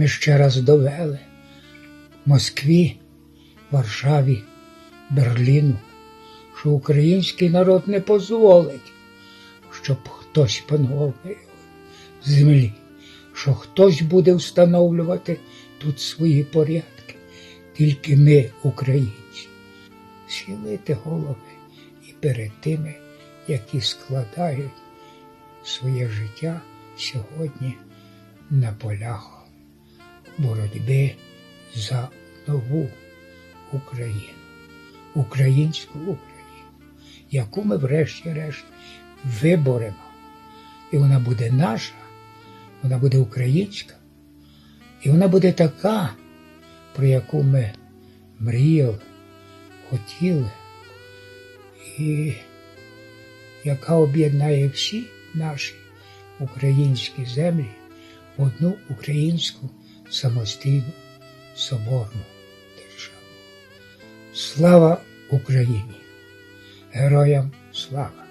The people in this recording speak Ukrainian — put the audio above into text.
ми ще раз довели. Москві, Варшаві, Берліну, що український народ не дозволить, щоб хтось панував на землі, що хтось буде встановлювати тут свої порядки, тільки ми, українці, схилити голови і перед тими, які складають своє життя сьогодні на полях боротьби за нову Україну, українську Україну, яку ми врешті-решт виборемо. І вона буде наша, вона буде українська, і вона буде така, про яку ми мріяли, хотіли, і яка об'єднає всі наші українські землі в одну українську самостійну соборну державу. Слава Україні! Героям слава!